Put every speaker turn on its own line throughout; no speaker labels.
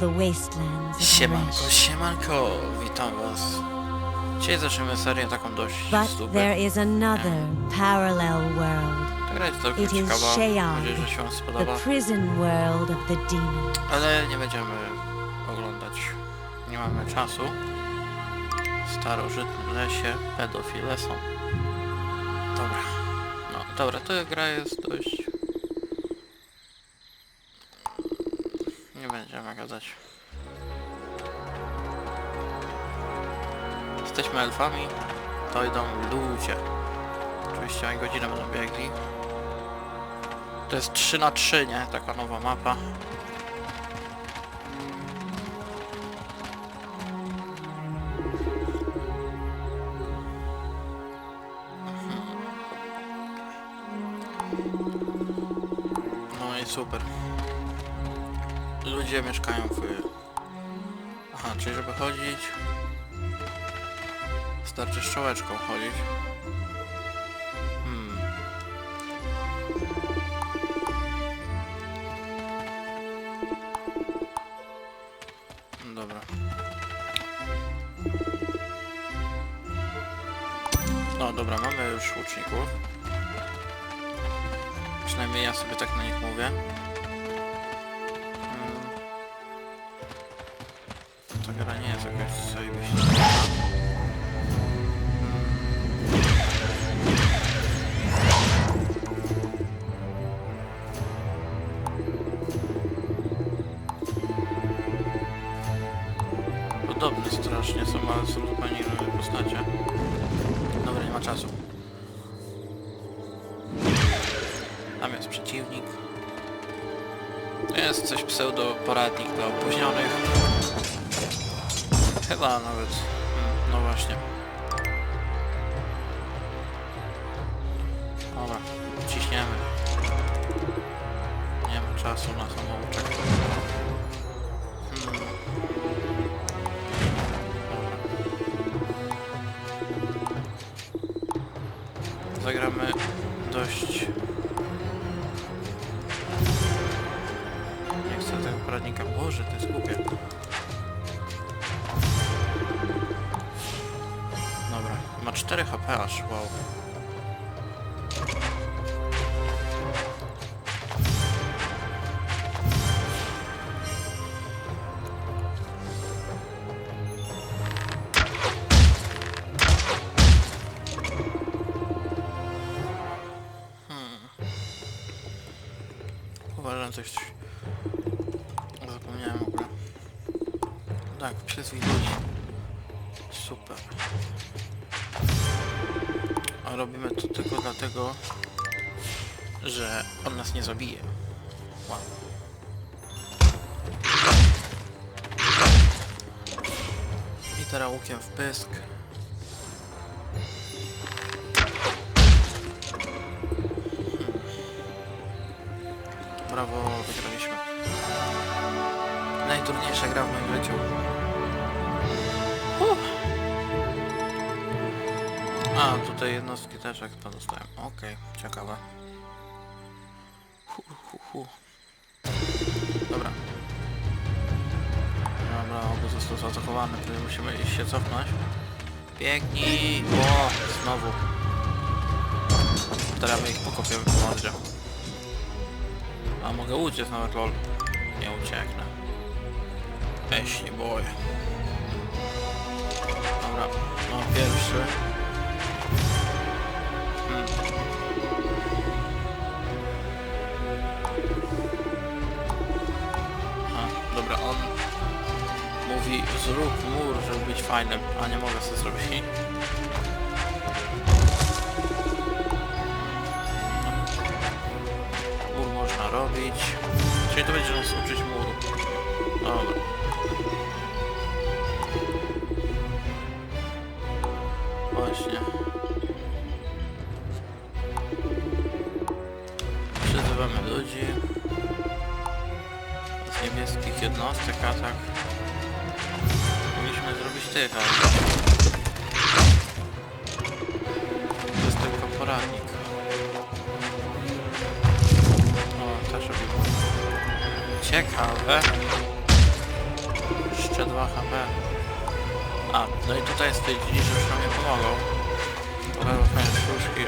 the wastelands
Siemanko, siemanko, witam was. Dzisiaj zaczniemy serię taką dość
But
super.
there is another parallel world,
Ta gra jest całkiem
It is
ciekawa, mam
Sheol,
nadzieję, że się wam
the
spodoba.
prison world of the demons.
Ale nie będziemy oglądać, nie mamy czasu. W starożytnym lesie pedofile są. Dobra, no dobra, to gra jest dość... Nie będziemy gadać. Jesteśmy elfami, to idą ludzie. Oczywiście oni godzinę będą biegli. To jest 3 na 3 nie? Taka nowa mapa. No i super. Ludzie mieszkają w... Aha, czyli żeby chodzić... Starczy strzałeczką chodzić. Hmm. Dobra. No dobra, mamy już łuczników. Przynajmniej ja sobie tak na nich mówię. Strasznie są, zupełnie inne postacie. Dobra, nie ma czasu. Tam jest przeciwnik. Jest coś pseudo-poradnik dla opóźnionych. Chyba nawet. Hmm, no właśnie. Poradnika. Boże, to jest głupie. Dobra, ma 4 HP aż, wow. I teraz łukiem w pysk. Brawo, wygraliśmy. Najtrudniejsza gra w moim życiu. A, tutaj jednostki też jak to dostałem. Okej, ciekawe. Hu, hu, hu. Obóz został zaatakowany, tutaj musimy iść się cofnąć. Biegnij! O, znowu. Teraz my ich pokopiemy w mordzie. A mogę uciec nawet lol. Nie ucieknę. Weź nie boję. Dobra, no pierwszy. Hmm. Dobra, on mówi zrób mur, żeby być fajnym, a nie mogę sobie zrobić. Mur można robić. Czyli to będzie nas uczyć muru. Dobra. To jest tylko poradnik. O, też robił. Ciekawe. 2 HP. A, no i tutaj stwierdzili, że już nam nie pomogą. Pokażę fajne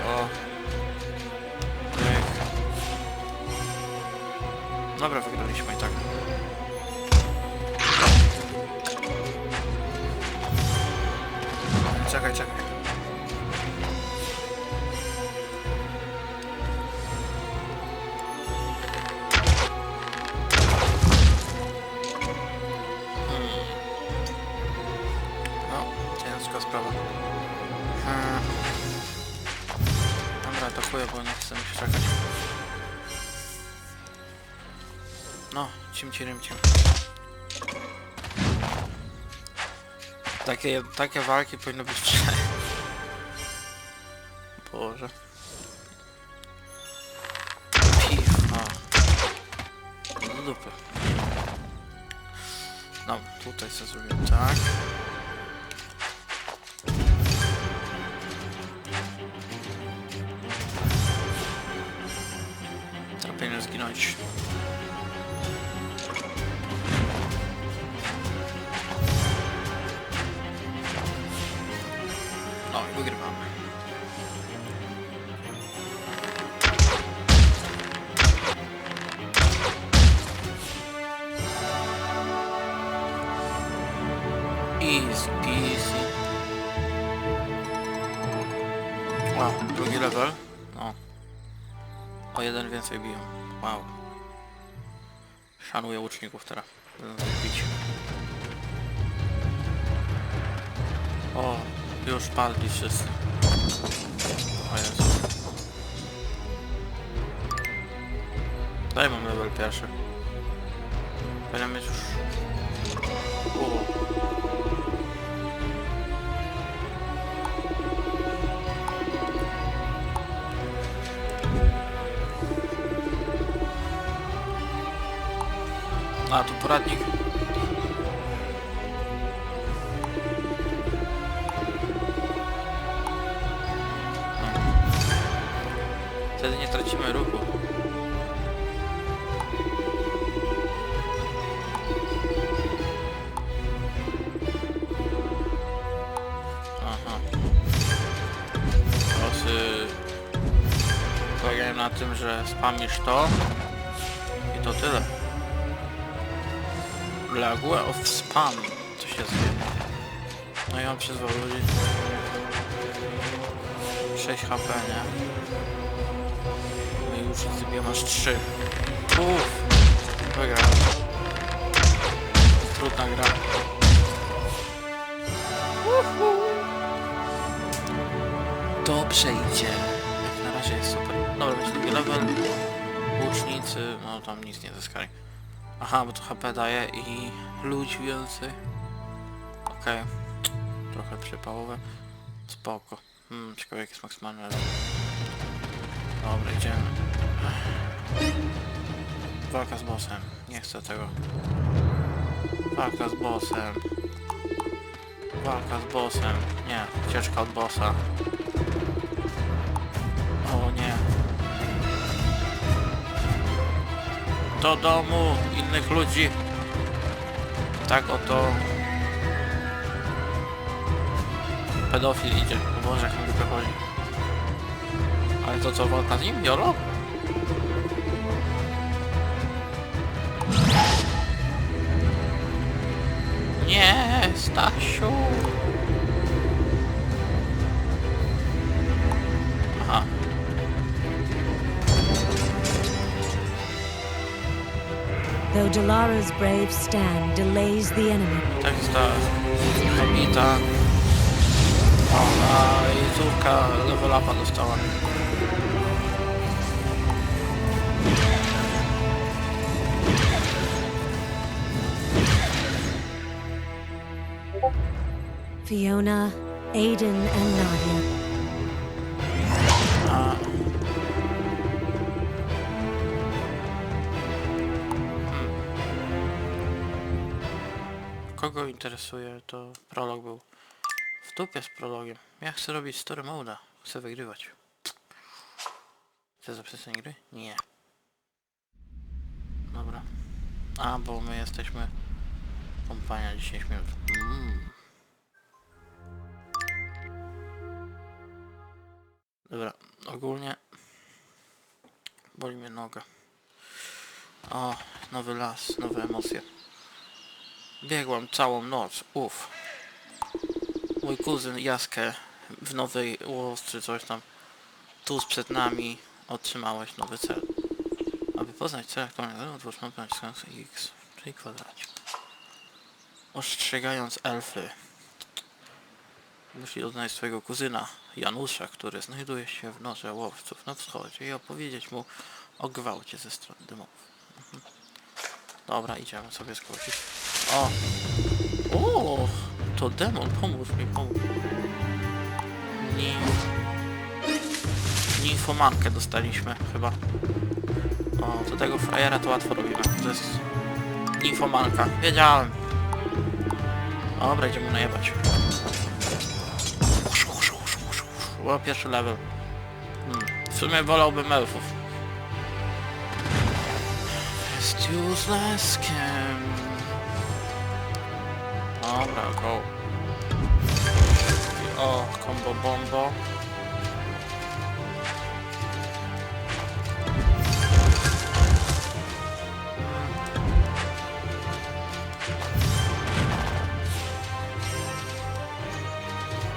o... Dobra, wygraliśmy i tak. Czekaj, czekaj. No, ciężka sprawa. Hmm. Dobra, atakuję, bo nie chcę mi się czekać. No, cimci rymcim. Takie, takie walki powinny być wszędzie. Boże. Piw, a. Do dupy. No, tutaj co zrobię tak. Teraz powinien zginąć. Easy peasy. Wow, drugi level. No. O jeden więcej biją. Wow. Szanuję łuczników teraz. Ich bić. O, już padli wszyscy. O Jezu. Daj mam level pierwszy. Będę mieć już... O. A, tu poradnik. Wtedy nie tracimy ruchu. Aha. Losy polegają na tym, że spamisz to Lague of spam. To się zwie. No i on przyzwał ludzi. 6 HP, nie? No i już sobie masz 3. Uff. Wygrałem. Trudna gra. Dobrze idzie. Jak na razie jest super. Dobra, będzie level. Łucznicy, no tam nic nie zyskali. Aha, bo to HP daje i ludzi więcej. Okej. Trochę przypałowe. Spoko. Hmm, ciekawe jak jest maksymalny. Dobra, idziemy. Walka z bossem. Nie chcę tego. Walka z bossem. Walka z bossem. Nie, ucieczka od bossa. Do domu innych ludzi. Tak oto pedofil idzie. O Boże, jak mi dupę chodzi. Ale to co, walka z nim? Jolo? Nie, Stasiu.
Though Dalara's brave stand delays the enemy,
Tak jest ta kobieta. Ona jej córka level upa dostała.
Fiona, Aiden, and Nadia.
Kogo interesuje to prolog był? W dupie z prologiem. Ja chcę robić story moda. Chcę wygrywać. Chcę zapisać gry? Nie. Dobra. A, bo my jesteśmy tą spania 10 minut. Mm. Dobra, ogólnie boli mnie noga. O, nowy las, nowe emocje. Biegłam całą noc, uff. Mój kuzyn Jaskę w Nowej Łos czy coś tam tuż przed nami otrzymałeś nowy cel. Aby poznać cel aktualnego, otwórz mapę naciskając X, czyli kwadracie. Ostrzegając elfy. Musi odnaleźć swojego kuzyna, Janusza, który znajduje się w norze łowców na wschodzie i opowiedzieć mu o gwałcie ze strony demonów. Mhm. Dobra, idziemy sobie skrócić. O! O! To demon, pomóż mi, pomóż. Nimf... Nimfomankę dostaliśmy, chyba. O, do tego frajera to łatwo robimy. To jest... Nimfomanka. Wiedziałem. Dobra, idziemy najebać. Uszu. O, pierwszy level. Hmm. W sumie wolałbym elfów. Jest useless. Dobra, go. O, combo bombo.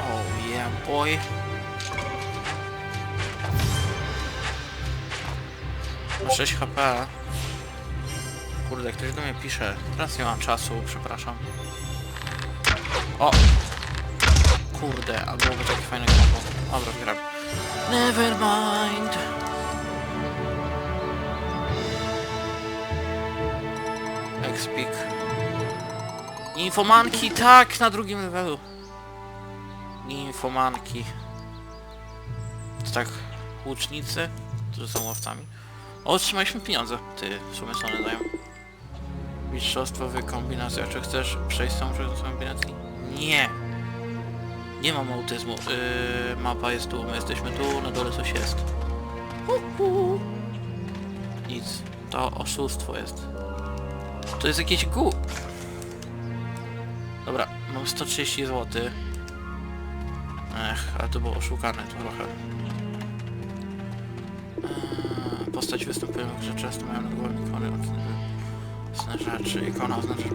Oh yeah, boy. 6 HP. Kurde, ktoś do mnie pisze. Teraz nie mam czasu, przepraszam. O! Kurde, a byłoby takie fajne kombo. Dobra, gram. Never mind. Expik. Infomanki, tak, na drugim levelu. Infomanki. To tak, łucznicy, którzy są łowcami. O, otrzymaliśmy pieniądze. Ty, w sumie co one dają? Mistrzostwo w kombinacjach. Czy chcesz przejść samą kombinacji? Nie. Nie mam autyzmu. Yy, mapa jest tu, my jesteśmy tu, na dole coś jest. Nic. To oszustwo jest. To jest jakieś gu... Dobra, mam 130 zł. Ech, ale to było oszukane to trochę. Eee, postać występuje w grze często mają nad głową ikony Sne rzeczy. Ikona oznacza,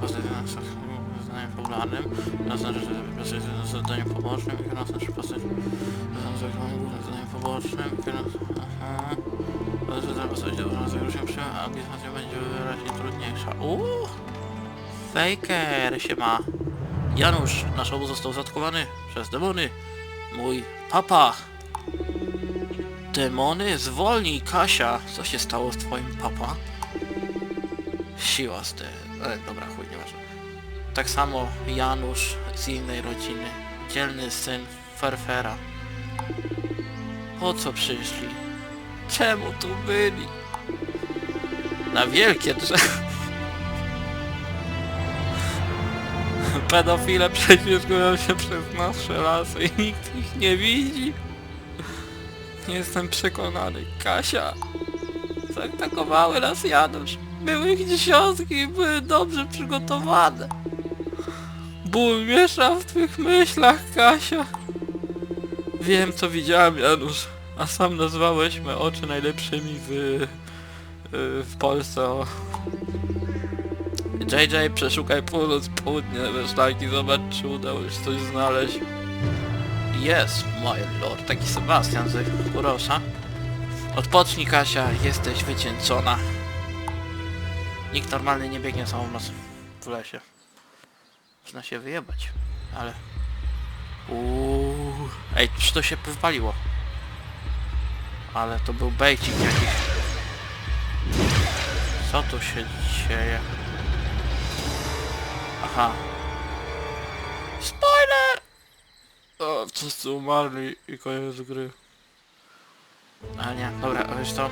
że postać jest zadaniem pobocznym. Oznacza, że postać jest głównym zadaniem pobocznym. Ikona... Aha. Oznacza, że postać dobrze zagrożenia przy a abizmacja będzie wyraźnie trudniejsza. Uuu! Faker się ma. Janusz, nasz obóz został zaatakowany przez demony. Mój papa. Demony? Zwolnij, Kasia! Co się stało z twoim papa? Siła z te... E, dobra, chuj, nieważne. Tak samo Janusz z innej rodziny. Dzielny syn Ferfera. Po co przyszli? Czemu tu byli? Na wielkie drzewo. Pedofile prześwieżują się przez nasze lasy i nikt ich nie widzi. Jestem przekonany, Kasia. Zaatakowały nas Janusz. Były ich dziesiątki i były dobrze przygotowane. Ból miesza w twych myślach, Kasia. Wiem, co widziałem, Janusz. A sam nazwałeś me oczy najlepszymi w... y, w Polsce. JJ, przeszukaj północ, południe, weszlaki, zobacz, czy udało się coś znaleźć. Yes, my lord, taki Sebastian z Urosza. Odpocznij Kasia, jesteś wycieńczona. Nikt normalny nie biegnie całą noc w lesie. Można się wyjebać, ale... Uuu. Ej, czy to się wypaliło? Ale to był bejcik jakiś. Co tu się dzieje? Aha. Spoiler! O, wszyscy umarli i koniec gry. Ale nie, dobra, wiesz co?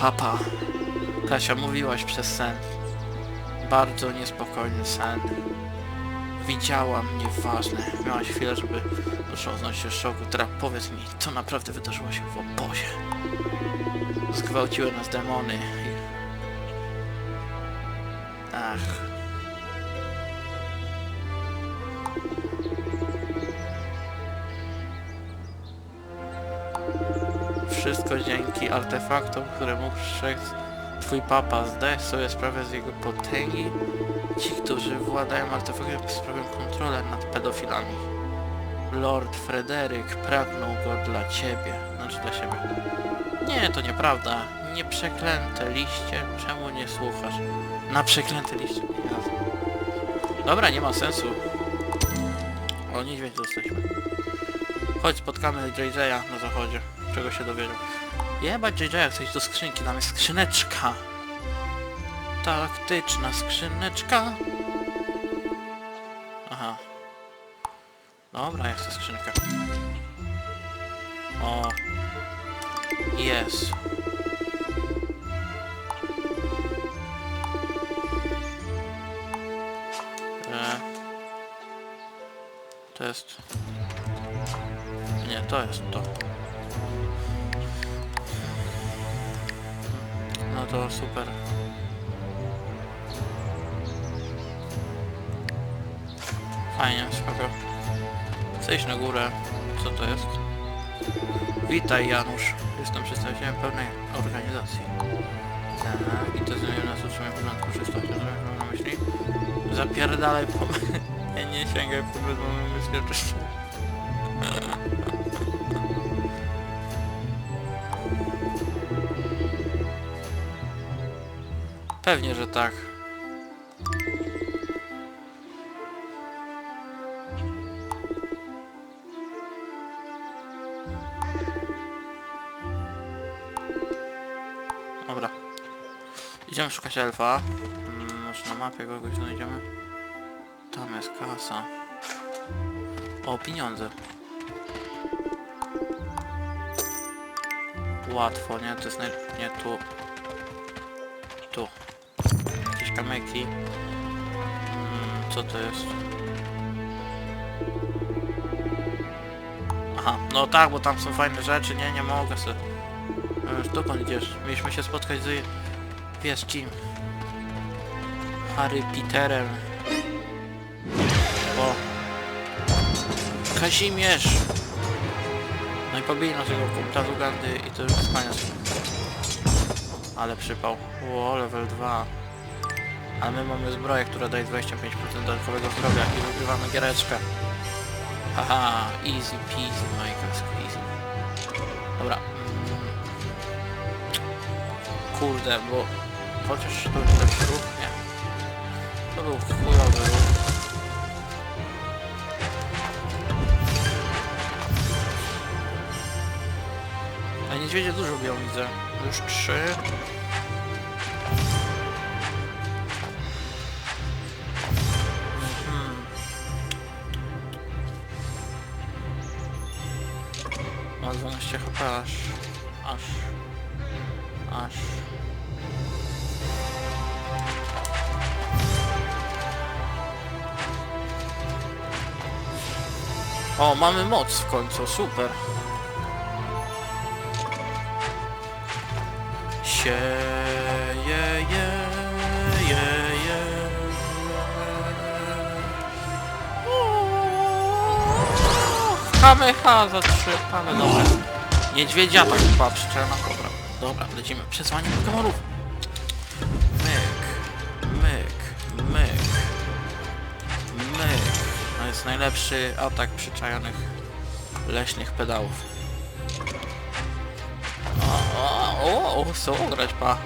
Papa. Kasia, mówiłaś przez sen. Bardzo niespokojny sen widziałam, nieważne. Miałaś chwilę, żeby otrząsnąć się szoku. Teraz powiedz mi, co naprawdę wydarzyło się w obozie. Zgwałciły nas demony. Ach. Wszystko dzięki artefaktom, które mógł strzec twój papa. Zdajesz sobie sprawę z jego potęgi? Ci, którzy władają artefaktem, sprawią kontrolę nad pedofilami. Lord Frederick pragnął go dla ciebie. Znaczy dla siebie. Nie, to nieprawda. Nie przeklęte liście. Czemu nie słuchasz? Na przeklęte liście. Jasne. Dobra, nie ma sensu. O, niedźwiedź jesteśmy. Chodź, spotkamy JJ'a na zachodzie. Czego się dowiedział. Jebać JJ'a, chcesz do skrzynki. Tam jest skrzyneczka. Taktyczna skrzyneczka. Aha. Dobra, ja chcę skrzynkę. O. Jest. E. To jest... Nie, to jest to. No to super. Fajnie, spoko. Iść na górę. Co to jest? Witaj Janusz. Jestem przedstawicielem pewnej organizacji. Tak, i to znajomy nas utrzymuje. Rozumiesz, co mam na myśli? Zapierdalaj po... nie, sięgaj po bezmowną myśli Pewnie, że tak. Dobra. Idziemy szukać elfa. Mm, Może na mapie kogoś znajdziemy. Tam jest kasa. O, pieniądze. Łatwo, nie? To jest naj... nie. Tu. Kamyki. Mm, co to jest? Aha, no tak, bo tam są fajne rzeczy. Nie, nie mogę sobie. E, Dokąd idziesz? Mieliśmy się spotkać z... Wiesz kim? Harry Peterem. O. Kazimierz! No i pobili naszego z Ugandy i to już koniec. Ale przypał. Ło, level 2. A my mamy zbroję, która daje 25% dodatkowego zdrowia i wygrywamy giereczkę. Haha, easy peasy, Michael squeezy. Dobra. Mm. Kurde, bo... Chociaż to był lepszy ruch? Nie. To był chujowy ruch. A niedźwiedzie dużo biją, widzę. Już trzy. O, mamy moc w końcu, super. Sie, je, je, je, je. Kameha za trzy, ale dobra. Niedźwiedzia tak chyba pszczelna kobra. Dobra, lecimy. Przesłanie Pokemonów. Myk, najlepszy atak przyczajonych leśnych pedałów. O, o, o, chcą grać, pa.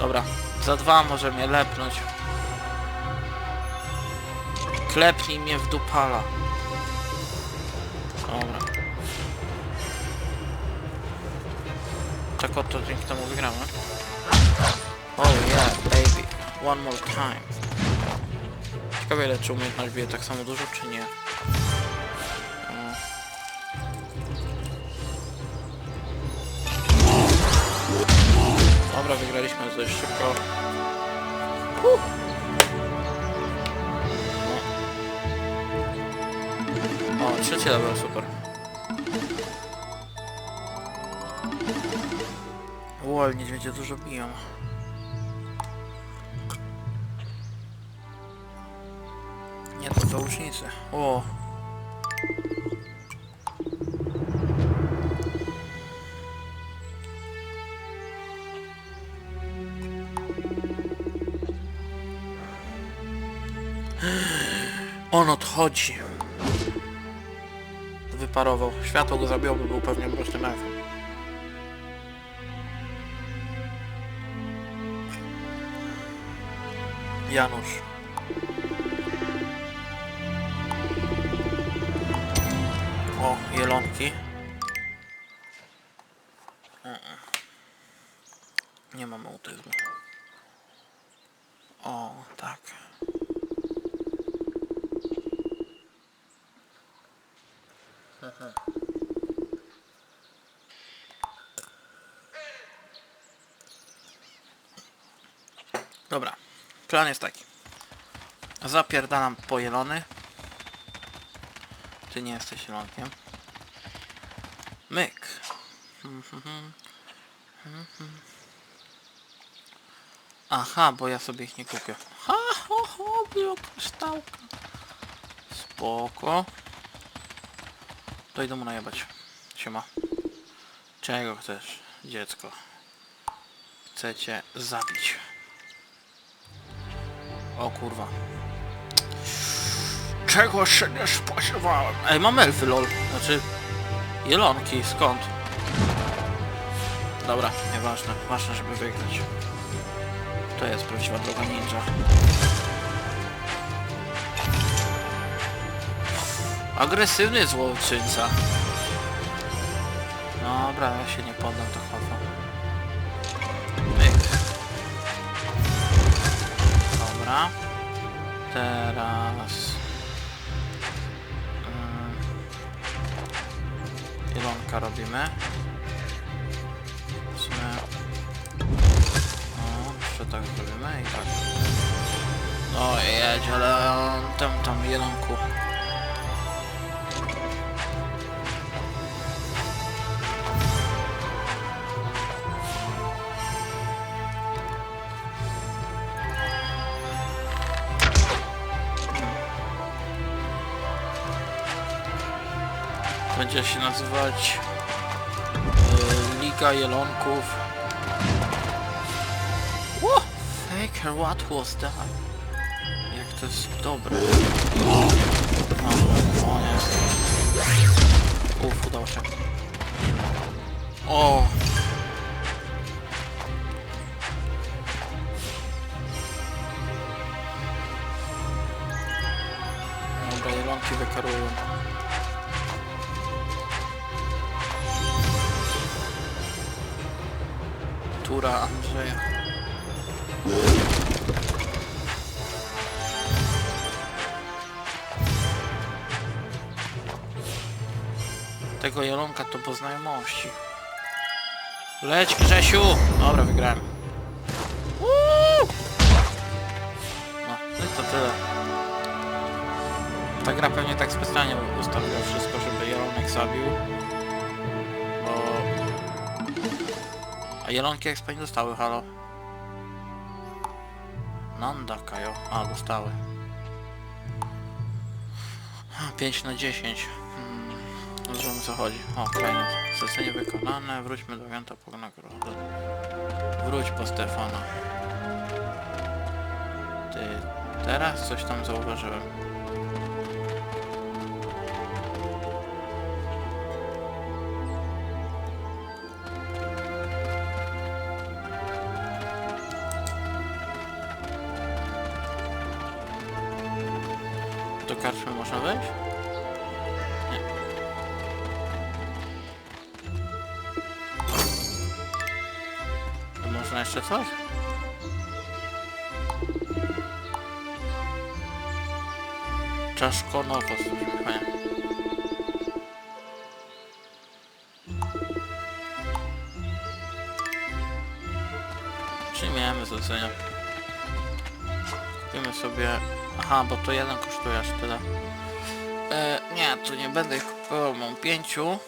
Dobra, za dwa może mnie lepnąć. Klepnij mnie w dupala. Dobra. Tak oto dzięki temu wygramy. Oh yeah, baby. One more time. Ciekawe ile czy umiejętność bije tak samo dużo, czy nie. Dobra, wygraliśmy dość szybko. Huh. No. O, trzeci level, super. Łol, niedźwiedzie dużo biją. Nie, to załóżnicy. O! On odchodzi. Wyparował. Światło go zabiło, bo był pewnie mrocznym elfem. Janusz. Jelonki. Nie mam autyzmu. O, tak. Dobra, plan jest taki. Zapierdalam po jelony. Ty nie jesteś jelonkiem. Myk. Aha, bo ja sobie ich nie kupię. Ha, ho, ho, była kryształka. Spoko. To idę mu najebać. Siema. Czego chcesz, dziecko? Chcę cię zabić. O kurwa. Czego się nie spodziewałem? Ej, mam elfy, lol. Znaczy... Jelonki, skąd? Dobra, nieważne. Ważne, żeby wygrać. To jest prawdziwa droga ninja. Agresywny złoczyńca. Dobra, ja się nie poddam tak łatwo. Myk. Dobra. Teraz... Ilonka robimy. W sumie... No, jeszcze tak zrobimy i tak. No jedź, ale on tam, tam jelonku. Będzie się nazywać e, Liga Jelonków. Ło! Faker, what was that? Jak to jest dobre. O, nie. Udało się. O! Dobra, jelonki wykarują. Tura Andrzeja. Tego jelonka to po znajomości. Leć Grzesiu! Dobra, wygrałem. No, no i to tyle. Ta gra pewnie tak specjalnie ustawiła wszystko, żeby jelonek zabił. Jelonki jak nie dostały, halo? Nanda Kajo. A, dostały. 5 na 10. Hmm. Co chodzi. O, fajnie. Zlecenie wykonane. Wróćmy do Ganta po nagrodę. Wróć po Stefana. Ty... Teraz coś tam zauważyłem. Karczmy można wejść? Nie. Można jeszcze coś? Czaszko nowo, fajnie. Aha, bo to jeden kosztuje aż tyle. E, nie, tu nie będę ich kupował, mam pięciu.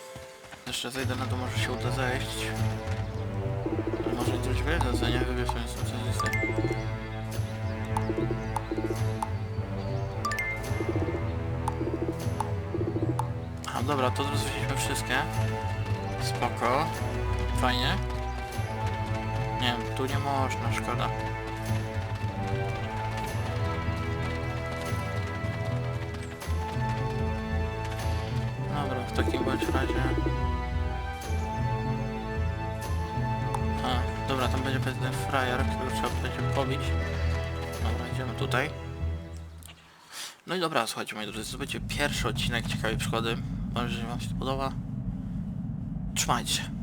Jeszcze zejdę na to, może się uda zejść. Może coś więcej, co nie wybierz sobie socjalistę. Aha, dobra, to zrobiliśmy wszystkie. Spoko. Fajnie. Nie tu nie można, szkoda. Tutaj. No i dobra, słuchajcie moi drodzy, to będzie pierwszy odcinek ciekawej przygody. Mam nadzieję, że wam się podoba. Trzymajcie się.